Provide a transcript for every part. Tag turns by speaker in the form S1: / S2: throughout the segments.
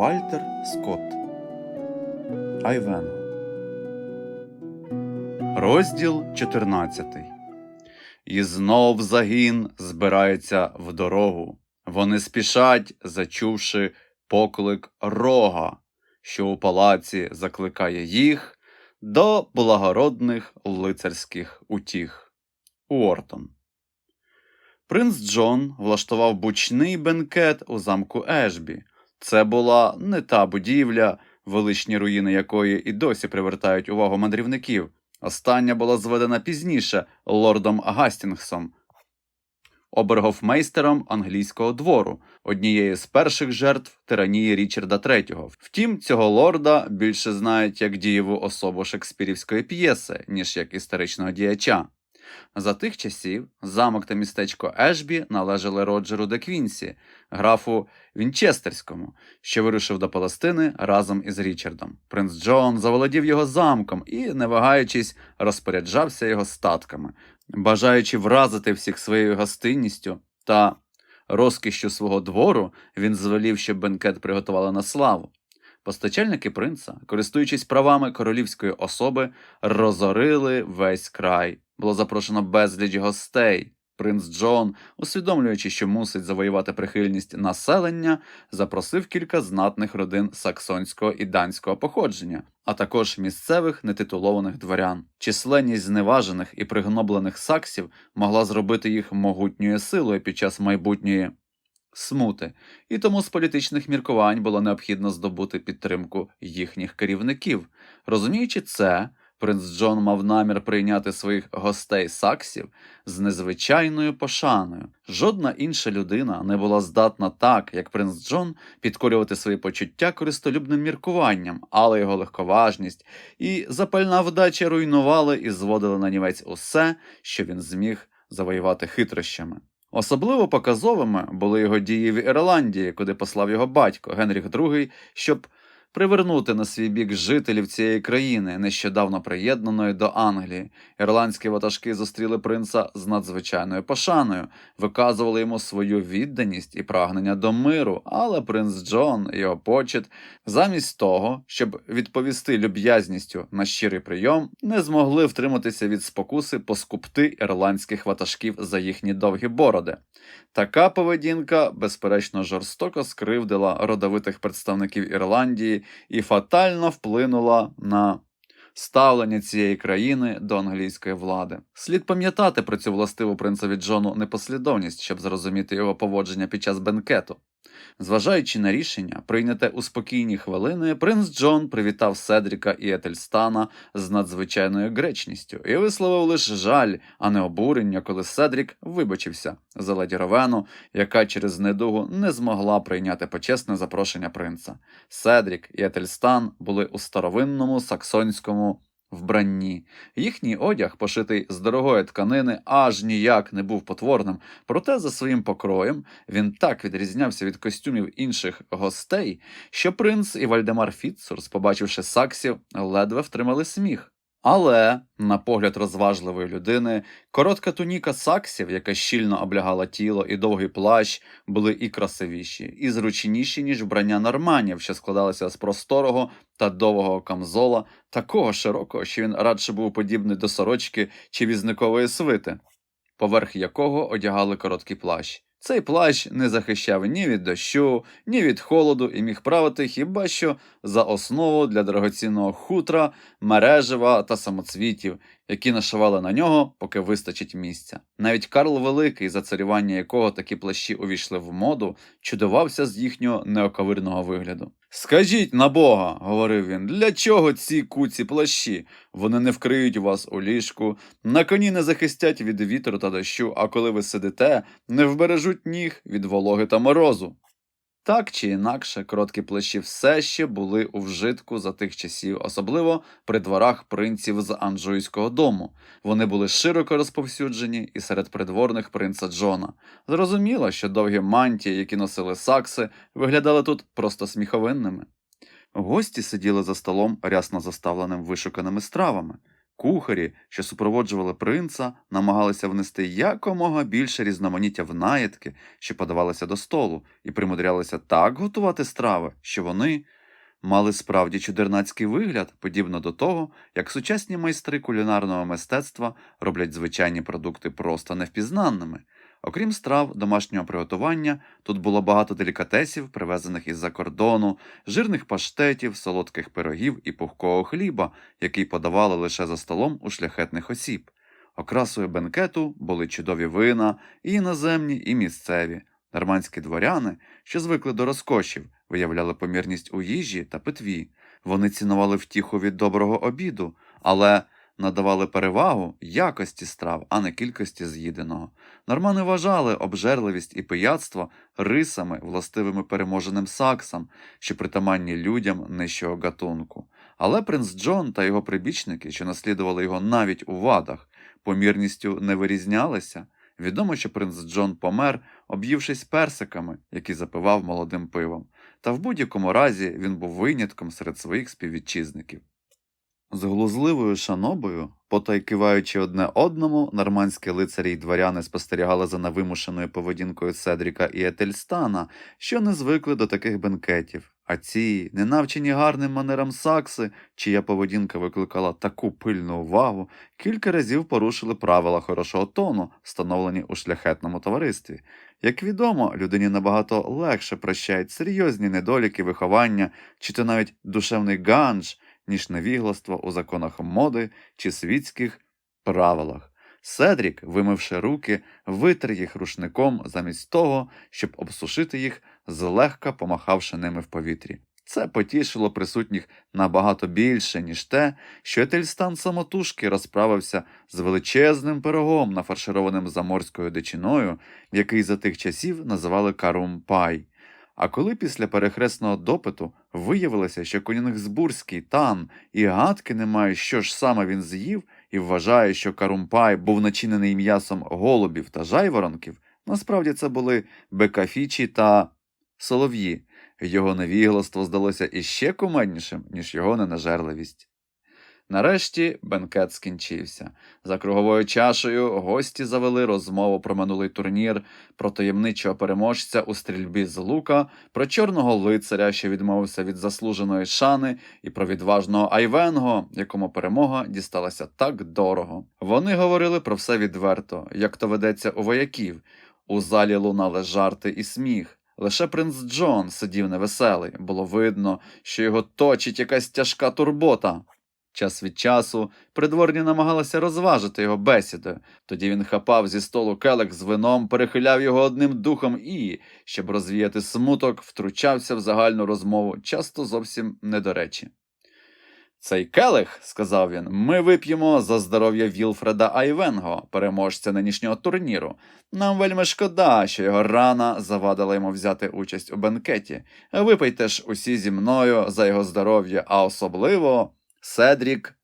S1: Вальтер Скотт Айвенго Розділ 14 І знов загін збирається в дорогу. Вони спішать, зачувши поклик рога, що у палаці закликає їх до благородних лицарських утіх. Уортон. Принц Джон влаштував бучний бенкет у замку Ешбі. Це була не та будівля, величні руїни якої і досі привертають увагу мандрівників. Остання була зведена пізніше лордом Гастінгсом, обергофмейстером англійського двору, однією з перших жертв тиранії Річарда III. Втім, цього лорда більше знають як дієву особу шекспірівської п'єси, ніж як історичного діяча. За тих часів замок та містечко Ешбі належали Роджеру де Квінсі, графу Вінчестерському, що вирушив до Палестини разом із Річардом. Принц Джон заволодів його замком і, не вагаючись, розпоряджався його статками, бажаючи вразити всіх своєю гостинністю та розкішшю свого двору, він звелів, щоб бенкет приготували на славу. Постачальники принца, користуючись правами королівської особи, розорили весь край. Було запрошено безліч гостей. Принц Джон, усвідомлюючи, що мусить завоювати прихильність населення, запросив кілька знатних родин саксонського і данського походження, а також місцевих нетитулованих дворян. Численність зневажених і пригноблених саксів могла зробити їх могутньою силою під час майбутньої смути, і тому з політичних міркувань було необхідно здобути підтримку їхніх керівників. Розуміючи це, принц Джон мав намір прийняти своїх гостей саксів з незвичайною пошаною. Жодна інша людина не була здатна так, як принц Джон, підкорювати свої почуття користолюбним міркуванням, але його легковажність і запальна вдача руйнували і зводили на нівець усе, що він зміг завоювати хитрощами. Особливо показовими були його дії в Ірландії, куди послав його батько Генріх II, щоб привернути на свій бік жителів цієї країни, нещодавно приєднаної до Англії. Ірландські ватажки зустріли принца з надзвичайною пошаною, виказували йому свою відданість і прагнення до миру, але принц Джон і його почет, замість того, щоб відповісти люб'язністю на щирий прийом, не змогли втриматися від спокуси поскупти ірландських ватажків за їхні довгі бороди. Така поведінка, безперечно, жорстоко скривдила родовитих представників Ірландії і фатально вплинула на ставлення цієї країни до англійської влади. Слід пам'ятати про цю властиву принцеві Джону непослідовність, щоб зрозуміти його поводження під час бенкету. Зважаючи на рішення, прийняте у спокійні хвилини, принц Джон привітав Седріка і Етельстана з надзвичайною гречністю і висловив лише жаль, а не обурення, коли Седрік вибачився за леді Ровену, яка через недугу не змогла прийняти почесне запрошення принца. Седрік і Етельстан були у старовинному саксонському вбранні. Їхній одяг, пошитий з дорогої тканини, аж ніяк не був потворним, проте за своїм покроєм він так відрізнявся від костюмів інших гостей, що принц і Вальдемар Фіцурс, побачивши саксів, ледве втримали сміх. Але, на погляд розважливої людини, коротка туніка саксів, яка щільно облягала тіло, і довгий плащ були і красивіші, і зручніші, ніж вбрання норманів, що складалися з просторого та довгого камзола, такого широкого, що він радше був подібний до сорочки чи візникової свити, поверх якого одягали короткий плащ. Цей плащ не захищав ні від дощу, ні від холоду і міг правити хіба що за основу для дорогоцінного хутра, мережева та самоцвітів, які нашивали на нього, поки вистачить місця. Навіть Карл Великий, за царювання якого такі плащі увійшли в моду, чудувався з їхнього неоковирного вигляду. Скажіть на Бога, говорив він, для чого ці куці плащі? Вони не вкриють вас у ліжку, на коні не захистять від вітру та дощу, а коли ви сидите, не вбережуть ніг від вологи та морозу. Так чи інакше, короткі плащі все ще були у вжитку за тих часів, особливо при дворах принців з Анжуйського дому. Вони були широко розповсюджені і серед придворних принца Джона. Зрозуміло, що довгі мантії, які носили сакси, виглядали тут просто сміховинними. Гості сиділи за столом, рясно заставленим вишуканими стравами. Кухарі, що супроводжували принца, намагалися внести якомога більше різноманіття в наїдки, що подавалися до столу, і примудрялися так готувати страви, що вони мали справді чудернацький вигляд, подібно до того, як сучасні майстри кулінарного мистецтва роблять звичайні продукти просто невпізнанними. Окрім страв домашнього приготування, тут було багато делікатесів, привезених із-за кордону, жирних паштетів, солодких пирогів і пухкого хліба, який подавали лише за столом у шляхетних осіб. Окрасою бенкету були чудові вина, і іноземні, і місцеві. Нормандські дворяни, що звикли до розкошів, виявляли помірність у їжі та питві. Вони цінували втіху від доброго обіду, але надавали перевагу якості страв, а не кількості з'їденого. Нормани вважали обжерливість і пияцтво рисами, властивими переможеним саксам, що притаманні людям нижчого гатунку. Але принц Джон та його прибічники, що наслідували його навіть у вадах, помірністю не вирізнялися. Відомо, що принц Джон помер, об'ївшись персиками, які запивав молодим пивом, та в будь-якому разі він був винятком серед своїх співвітчизників. З глузливою шанобою, потай киваючи одне одному, нормандські лицарі й дворяни спостерігали за невимушеною поведінкою Седріка і Етельстана, що не звикли до таких бенкетів. А ці, ненавчені гарним манерам сакси, чия поведінка викликала таку пильну увагу, кілька разів порушили правила хорошого тону, встановлені у шляхетному товаристві. Як відомо, людині набагато легше прощають серйозні недоліки виховання чи то навіть душевний ганж, ніж невігластво у законах моди чи світських правилах. Седрік, вимивши руки, витер їх рушником замість того, щоб обсушити їх, злегка помахавши ними в повітрі. Це потішило присутніх набагато більше, ніж те, що Етельстан самотужки розправився з величезним пирогом, нафаршированим заморською дичиною, який за тих часів називали карумпай. А коли після перехресного допиту виявилося, що Конінгсбурзький тан і гадки немає, що ж саме він з'їв, і вважає, що карумпай був начинений м'ясом голубів та жайворонків, насправді це були бекафічі та солов'ї. Його невігластво здалося іще кумеднішим, ніж його ненажерливість. Нарешті бенкет скінчився. За круговою чашею гості завели розмову про минулий турнір, про таємничого переможця у стрільбі з лука, про чорного лицаря, що відмовився від заслуженої шани, і про відважного Айвенго, якому перемога дісталася так дорого. Вони говорили про все відверто, як то ведеться у вояків. У залі лунали жарти і сміх. Лише принц Джон сидів невеселий, було видно, що його точить якась тяжка турбота. Час від часу придворні намагалися розважити його бесідою, тоді він хапав зі столу келек з вином, перехиляв його одним духом і, щоб розвіяти смуток, втручався в загальну розмову, часто зовсім не до речі. Цей келих, сказав він, ми вип'ємо за здоров'я Вілфреда Айвенго, переможця нинішнього турніру. Нам вельми шкода, що його рана завадила йому взяти участь у бенкеті. Випийте ж усі зі мною за його здоров'я, а особливо Седрік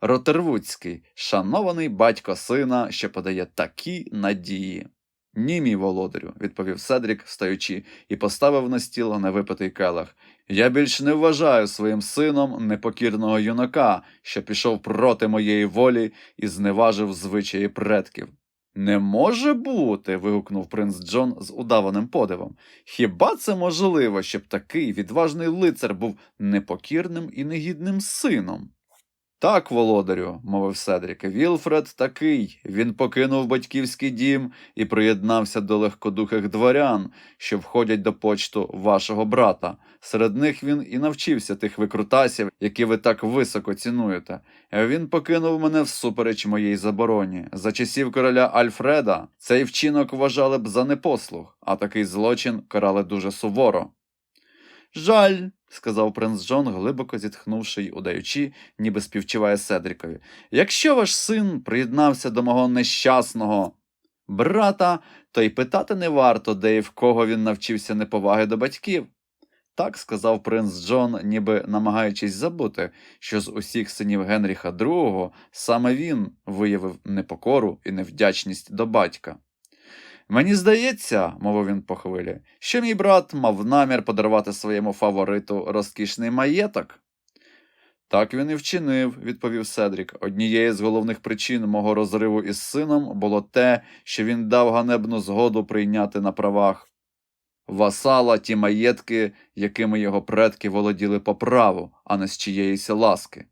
S1: Ротервудський, шанований батько сина, що подає такі надії. Ні, мій володарю, відповів Седрік, встаючи, і поставив на стіл невипитий келих. Я більш не вважаю своїм сином непокірного юнака, що пішов проти моєї волі і зневажив звичаї предків. Не може бути. вигукнув принц Джон з удаваним подивом. Хіба це можливо, щоб такий відважний лицар був непокірним і негідним сином? Так, володарю, мовив Седрік, Вілфред такий. Він покинув батьківський дім і приєднався до легкодухих дворян, що входять до почту вашого брата. Серед них він і навчився тих викрутасів, які ви так високо цінуєте. Він покинув мене всупереч моїй забороні. За часів короля Альфреда цей вчинок вважали б за непослух, а такий злочин карали дуже суворо. Жаль, сказав принц Джон, глибоко зітхнувши й удаючи, ніби співчуває Седрікові. Якщо ваш син приєднався до мого нещасного брата, то й питати не варто, де і в кого він навчився неповаги до батьків. Так сказав принц Джон, ніби намагаючись забути, що з усіх синів Генріха II саме він виявив непокору і невдячність до батька. Мені здається, мовив він по хвилі, що мій брат мав намір подарувати своєму фавориту розкішний маєток. Так він і вчинив, відповів Седрік. Однією з головних причин мого розриву із сином було те, що він дав ганебну згоду прийняти на правах васала ті маєтки, якими його предки володіли по праву, а не з чиєїсь ласки.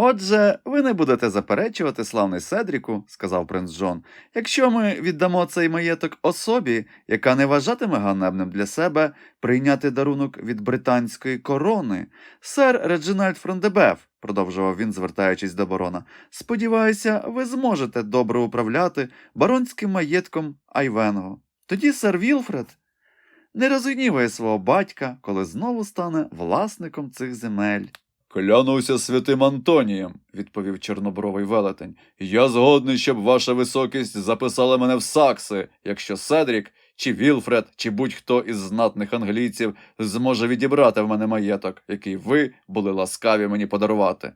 S1: Отже, ви не будете заперечувати, славний Седріку, сказав принц Джон, якщо ми віддамо цей маєток особі, яка не вважатиме ганебним для себе прийняти дарунок від британської корони. Сер Реджинальд Фрондебеф, продовжував він, звертаючись до барона, сподіваюся, ви зможете добре управляти баронським маєтком Айвенго. Тоді сер Вілфред не розгніває свого батька, коли знову стане власником цих земель. Клянуся святим Антонієм, відповів чорнобровий велетень. Я згодний, щоб ваша високість записала мене в сакси, якщо Седрік, чи Вілфред, чи будь-хто із знатних англійців зможе відібрати в мене маєток, який ви були ласкаві мені подарувати.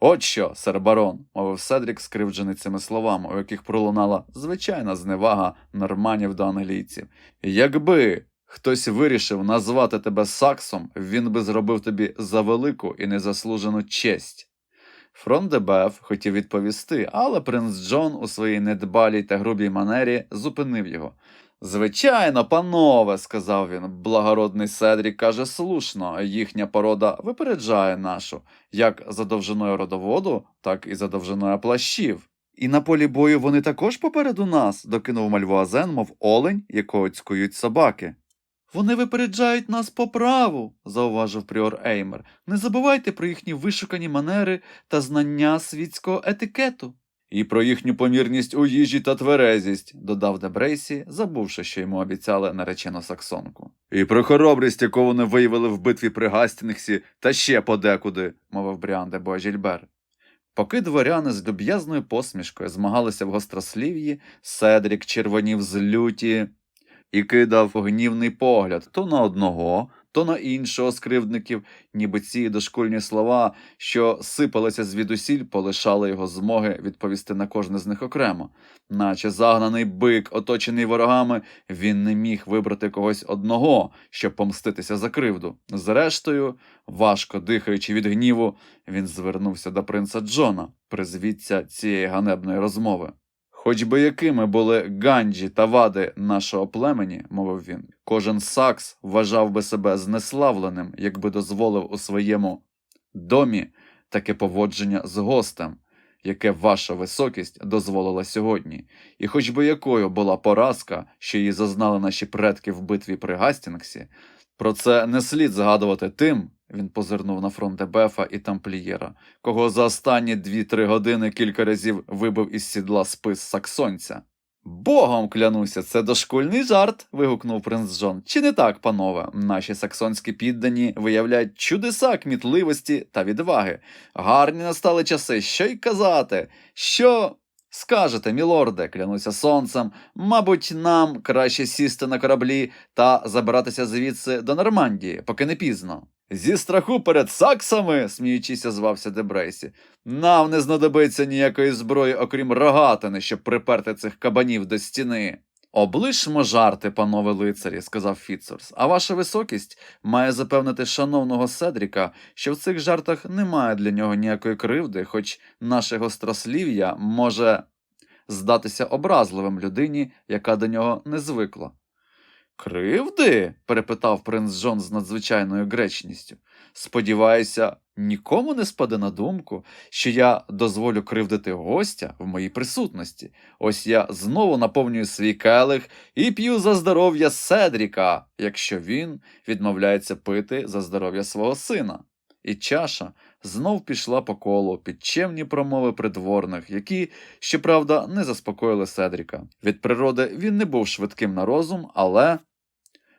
S1: От що, сер барон, мовив Седрік, скривджений цими словами, у яких пролунала звичайна зневага норманів до англійців. Якби хтось вирішив назвати тебе Саксом, він би зробив тобі за велику і незаслужену честь. Фрон де хотів відповісти, але принц Джон у своїй недбалій та грубій манері зупинив його. Звичайно, панове, сказав він, благородний Седрік каже слушно, їхня порода випереджає нашу, як за довжиною родоводу, так і за довжиною плащів. І на полі бою вони також попереду нас, докинув Мальвуазен, мов олень, якого цькують собаки. Вони випереджають нас по праву, зауважив пріор Еймер. Не забувайте про їхні вишукані манери та знання світського етикету. І про їхню помірність у їжі та тверезість, додав Дебрейсі, забувши, що йому обіцяли наречену саксонку. І про хоробрість, яку вони виявили в битві при Гастінгсі, та ще подекуди, мовив Бріан де Боажільбер. Поки дворяни з люб'язною посмішкою змагалися в гострослів'ї, Седрік червонів з люті і кидав гнівний погляд то на одного, то на іншого з кривдників, ніби ці дошкульні слова, що сипалися звідусіль, полишали його змоги відповісти на кожне з них окремо. Наче загнаний бик, оточений ворогами, він не міг вибрати когось одного, щоб помститися за кривду. Зрештою, важко дихаючи від гніву, він звернувся до принца Джона, призвідця цієї ганебної розмови. Хоч би якими були ганджі та вади нашого племені, мовив він, кожен сакс вважав би себе знеславленим, якби дозволив у своєму домі таке поводження з гостем, яке ваша високість дозволила сьогодні, і хоч би якою була поразка, що її зазнали наші предки в битві при Гастінгсі, про це не слід згадувати тим, він позирнув на фронт Дебефа і тамплієра, кого за останні дві-три години кілька разів вибив із сідла спис саксонця. Богом клянуся, це дошкульний жарт. вигукнув принц Джон. Чи не так, панове? Наші саксонські піддані виявляють чудеса кмітливості та відваги. Гарні настали часи, що й казати. Що скажете, мілорде, клянуся сонцем, мабуть, нам краще сісти на кораблі та забиратися звідси до Нормандії, поки не пізно. Зі страху перед саксами, сміючися, звався Дебрейсі. Нам не знадобиться ніякої зброї, окрім рогатини, щоб приперти цих кабанів до стіни. Облишмо жарти, панове лицарі, сказав Фіцерс, а ваша високість має запевнити шановного Седріка, що в цих жартах немає для нього ніякої кривди, хоч наше гострослів'я може здатися образливим людині, яка до нього не звикла. Кривди? перепитав принц Джон з надзвичайною гречністю. Сподіваюся, нікому не спаде на думку, що я дозволю кривдити гостя в моїй присутності. Ось я знову наповнюю свій келих і п'ю за здоров'я Седріка, якщо він відмовляється пити за здоров'я свого сина. І чаша знов пішла по колу під чемні промови придворних, які, щоправда, не заспокоїли Седріка. Від природи він не був швидким на розум, але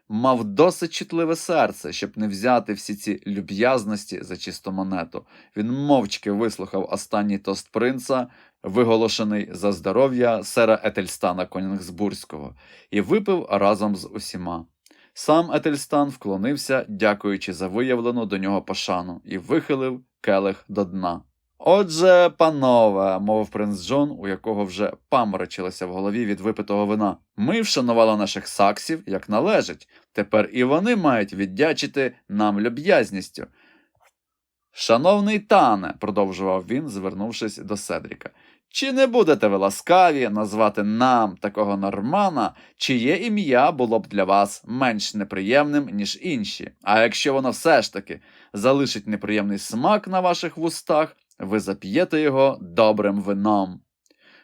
S1: мав досить чутливе серце, щоб не взяти всі ці люб'язності за чисту монету. Він мовчки вислухав останній тост принца, виголошений за здоров'я сера Етельстана Конінгсбурзького, і випив разом з усіма. Сам Етельстан вклонився, дякуючи за виявлену до нього пошану, і вихилив келих до дна. Отже, панове, мовив принц Джон, у якого вже паморочилося в голові від випитого вина. Ми вшанували наших саксів, як належить. Тепер і вони мають віддячити нам люб'язністю. Шановний тане, продовжував він, звернувшись до Седріка. Чи не будете ви ласкаві назвати нам такого нормана, чиє ім'я було б для вас менш неприємним, ніж інші? А якщо воно все ж таки залишить неприємний смак на ваших вустах, ви зап'єте його добрим вином.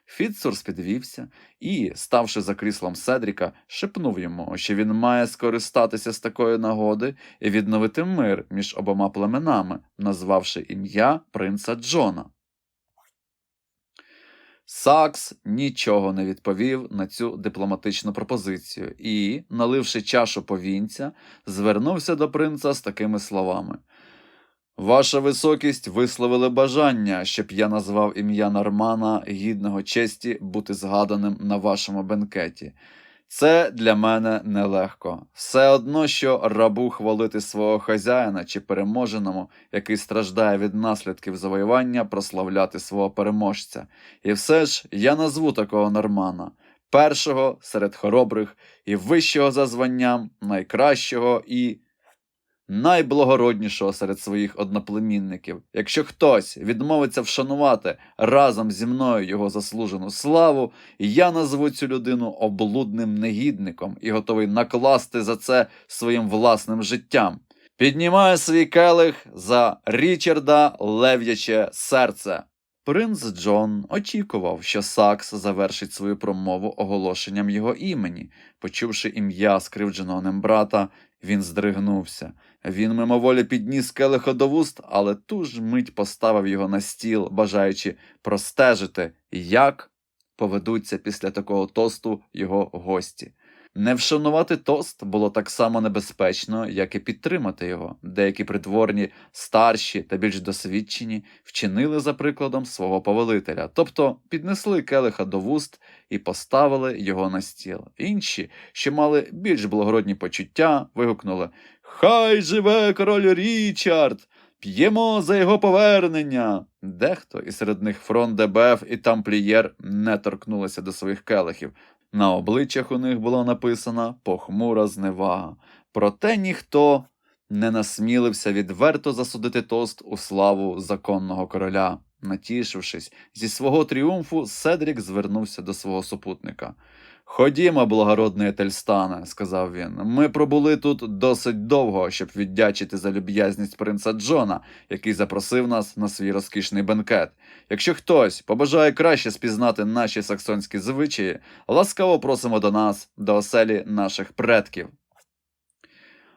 S1: Фітцурс підвівся і, ставши за кріслом Седріка, шепнув йому, що він має скористатися з такої нагоди і відновити мир між обома племенами, назвавши ім'я принца Джона. Сакс нічого не відповів на цю дипломатичну пропозицію і, наливши чашу повінця, звернувся до принца з такими словами. Ваша високість висловили бажання, щоб я назвав ім'я Нормана гідного честі бути згаданим на вашому бенкеті. Це для мене нелегко. Все одно, що рабу хвалити свого хазяїна чи переможеному, який страждає від наслідків завоювання, прославляти свого переможця. І все ж я назву такого Нормана, першого серед хоробрих і вищого за званням, найкращого і найблагороднішого серед своїх одноплемінників. Якщо хтось відмовиться вшанувати разом зі мною його заслужену славу, я назву цю людину облудним негідником і готовий накласти за це своїм власним життям. Піднімаю свій келих за Річарда Лев'яче серце. Принц Джон очікував, що Сакс завершить свою промову оголошенням його імені. Почувши ім'я скривдженого ним брата, він здригнувся. Він мимоволі підніс келиха до вуст, але ту ж мить поставив його на стіл, бажаючи простежити, як поведуться після такого тосту його гості. Не вшанувати тост було так само небезпечно, як і підтримати його. Деякі притворні, старші та більш досвідчені вчинили за прикладом свого повелителя, тобто піднесли келиха до вуст і поставили його на стіл. Інші, що мали більш благородні почуття, вигукнули Хай живе король Річард! П'ємо за його повернення. Дехто, і серед них фронт ДБФ і тамплієр не торкнулися до своїх келихів. На обличчях у них була написана похмура зневага. Проте ніхто не насмілився відверто засудити тост у славу законного короля. Натішившись зі свого тріумфу, Седрік звернувся до свого супутника. Ходімо, благородний Етельстане, сказав він. Ми пробули тут досить довго, щоб віддячити за люб'язність принца Джона, який запросив нас на свій розкішний бенкет. Якщо хтось побажає краще спізнати наші саксонські звичаї, ласкаво просимо до нас, до оселі наших предків.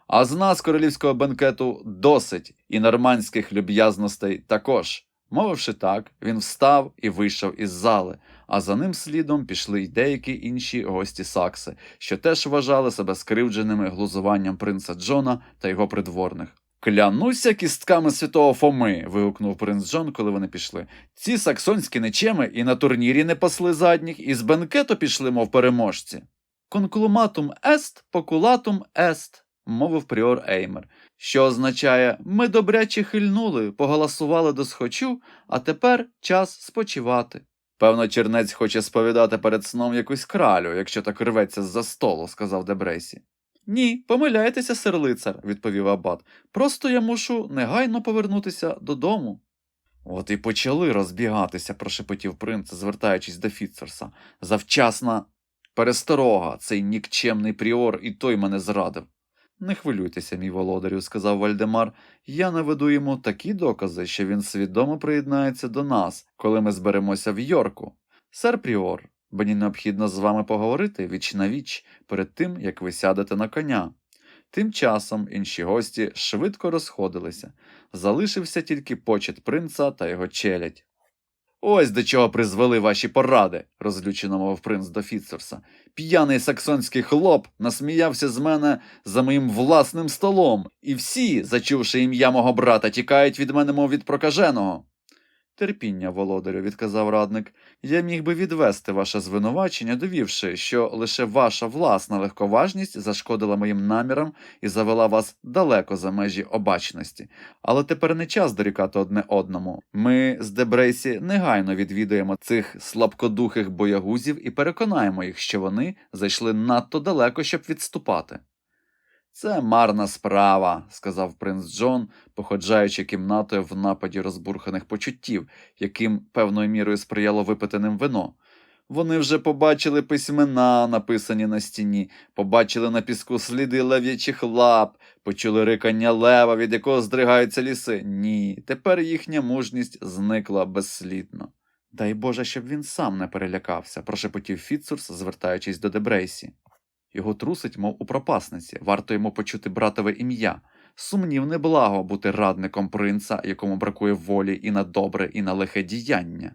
S1: А з нас королівського бенкету досить, і нормандських люб'язностей також. Мовивши так, він встав і вийшов із зали, а за ним слідом пішли й деякі інші гості Сакси, що теж вважали себе скривдженими глузуванням принца Джона та його придворних. Клянуся кістками святого Фоми. вигукнув принц Джон, коли вони пішли. Ці саксонські нечеми і на турнірі не пасли задніх, і з бенкету пішли, мов переможці. Конклуматум ест, покулатум ест, мовив пріор Еймер, що означає ми добряче хильнули, поголосували до схочу, а тепер час спочивати. Певно, чернець хоче сповідати перед сном якусь кралю, якщо так рветься з-за столу, сказав Дебрейсі. Ні, помиляєтеся, сир лицар, відповів абат. Просто я мушу негайно повернутися додому. От і почали розбігатися, прошепотів принц, звертаючись до Фіцерса. Завчасна пересторога, цей нікчемний пріор, і той мене зрадив. Не хвилюйтеся, мій володарю, сказав Вальдемар. Я наведу йому такі докази, що він свідомо приєднається до нас, коли ми зберемося в Йорку. Сер Пріор, мені необхідно з вами поговорити віч на віч перед тим, як ви сядете на коня. Тим часом інші гості швидко розходилися. Залишився тільки почет принца та його челядь. Ось до чого призвели ваші поради, розлючено мов принц до Фіцерса. П'яний саксонський хлоп насміявся з мене за моїм власним столом, і всі, зачувши ім'я мого брата, тікають від мене, мов від прокаженого. Терпіння, володарю, відказав радник, я міг би відвести ваше звинувачення, довівши, що лише ваша власна легковажність зашкодила моїм намірам і завела вас далеко за межі обачності. Але тепер не час дорікати одне одному. Ми з Дебрейсі негайно відвідуємо цих слабкодухих боягузів і переконаємо їх, що вони зайшли надто далеко, щоб відступати. Це марна справа, сказав принц Джон, походжаючи кімнатою в нападі розбурханих почуттів, яким певною мірою сприяло випити ним вино. Вони вже побачили письмена, написані на стіні, побачили на піску сліди лев'ячих лап, почули рикання лева, від якого здригаються ліси. Ні, тепер їхня мужність зникла безслідно. Дай Боже, щоб він сам не перелякався, прошепотів Фіцурс, звертаючись до Дебрейсі. Його трусить, мов у пропасниці, варто йому почути братове ім'я. Сумнівне благо бути радником принца, якому бракує волі і на добре, і на лихе діяння.